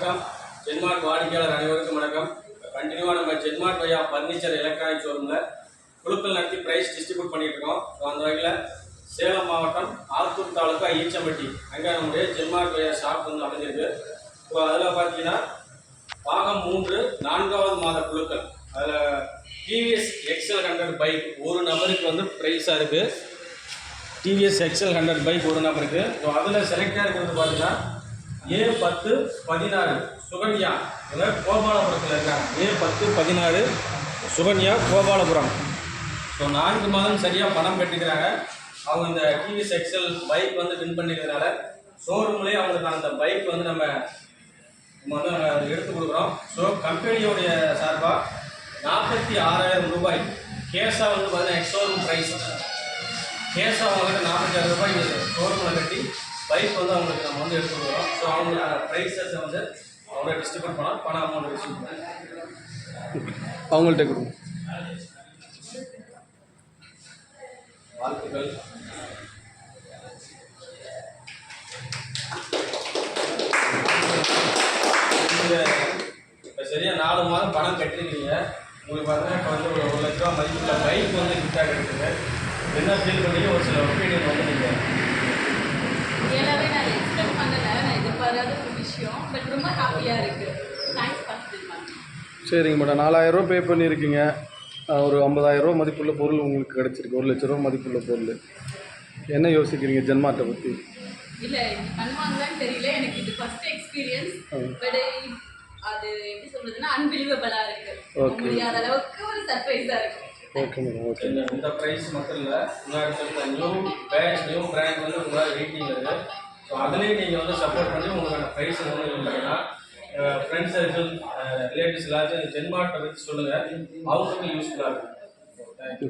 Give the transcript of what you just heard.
வணக்கம். ஜென்மார்ட் வாடிக்கையாளர் அனைவருக்கும் வணக்கம். கண்டினியூவாக நம்ம ஜென்மார்ட் வையா ஃபர்னிச்சர் எலக்ட்ரானிக் ஷோரூமில் குழுக்கள் நடத்தி ப்ரைஸ் டிஸ்ட்ரிபியூட் பண்ணிட்டு இருக்கோம் ஸோ அந்த வகையில் சேலம் மாவட்டம் ஆத்தூர் தாலுக்கா ஈச்சம்பட்டி. அங்கே நம்முடைய ஜென்மார்ட் வையா ஷாப் வந்து அமைஞ்சிருக்கு. ஸோ அதில் பார்த்தீங்கன்னா பாகம் மூன்று நான்காவது மாத குழுக்கள். அதில் டிவிஎஸ் எக்ஸல் ஹண்ட்ரட் பைக் ஒரு நபருக்கு வந்து ப்ரைஸாக இருக்குது டிவிஎஸ் எக்ஸல் ஹண்ட்ரட் பைக் ஒரு நபருக்கு. ஸோ அதில் செலக்டாக இருக்கிறது பார்த்தீங்கன்னா ஏ பத்து பதினாறு. சுகன்யா. இவங்க கோபாலபுரத்தில் இருக்காங்க. ஏ பத்து பதினாறு. சுகன்யா கோபாலபுரம். ஸோ நான்கு மாதம் சரியாக பணம் கட்டிக்கிறாங்க அவங்க இந்த டிவிஎஸ் எக்ஸல் பைக் வந்து வின் பண்ணிக்கிறதுனால ஷோரூம்லேயே அவங்களுக்கு அந்த பைக் வந்து நம்ம வந்து எடுத்து கொடுக்குறோம். ஸோ கம்பெனியோடைய சார்பாக நாற்பத்தி ஆறாயிரம் ரூபாய். கேஸாக வந்து பார்த்தீங்கன்னா எக்ஸோரூம் ப்ரைஸ் கேஸ் அவங்ககிட்ட நாற்பத்தி ஆறு ரூபாய் ஷோரூமில் கட்டி பைக் வந்து அவங்களுக்கு நம்ம வந்து எடுத்து கொடுக்குறோம் ஸோ அவங்களுக்கான ப்ரைஸஸை வந்து அவங்க டிஸ்ட்ரிபியூட் பண்ணால் பண அமௌண்ட் ரிசீவ் அவங்கள்ட்ட கொடுங்க. வாழ்த்துக்கள். நீங்கள் இப்போ சரியாக நாலு மாதம் பணம் கட்டிருக்கீங்க. உங்களுக்கு பார்த்தீங்கன்னா இப்போ வந்து ஒரு ஒரு லட்ச ரூபா மதிப்புள்ள பைக் வந்து கிஃப்டாக கிடைக்குது. என்ன ஃபீல் பண்ணீங்க? ஒரு சில ஒப்பீனியன் வந்து நீங்கள் எதிர்பாராத ஒரு விஷயம் பட் ரொம்ப ஹாப்பியாக இருக்குது தேங்க்ஸ் ஃபஸ்ட் மேம் சரிங்க மேடம் நாலாயிரரூவா பே பண்ணியிருக்கீங்க. ஒரு ஐம்பதாயிரரூவா மதிப்புள்ள பொருள் உங்களுக்கு கிடச்சிருக்கு. ஒரு லட்ச ரூபா மதிப்புள்ள பொருள். என்ன யோசிக்கிறீங்க ஜென்மாட்டை பற்றி இல்லை பண்ணுவாங்களான்னு தெரியல. எனக்கு இது ஃபர்ஸ்ட் எக்ஸ்பீரியன்ஸ் பட் அது எப்படி சொல்றதுன்னா அன்பிலீவபிளாக இருக்கு. முடியாத அளவுக்கு ஒரு சர்ப்ரைஸாக இருக்கு. ஓகே மேடம் ஓகே இந்த ப்ரைஸ் மட்டும் இல்லை முன்னாடி சொல்லிட்ட நியூ பேட்ச் நியூ பிராண்ட் வந்து உங்களால் வெயிட்டிங் இருக்குது ஸோ அதுலேயும் நீங்கள் வந்து சப்போர்ட் பண்ணி உங்களுக்கான ப்ரைஸ் வந்து இது ஃப்ரெண்ட்ஸ் சர்க்கிள் ரிலேட்டிவ்ஸ் எல்லாத்தையும் ஜென்மார்ட்டை பற்றி சொல்லுங்கள் அவங்களுக்கும் யூஸ்ஃபுல்லாக இருக்கும். தேங்க்யூ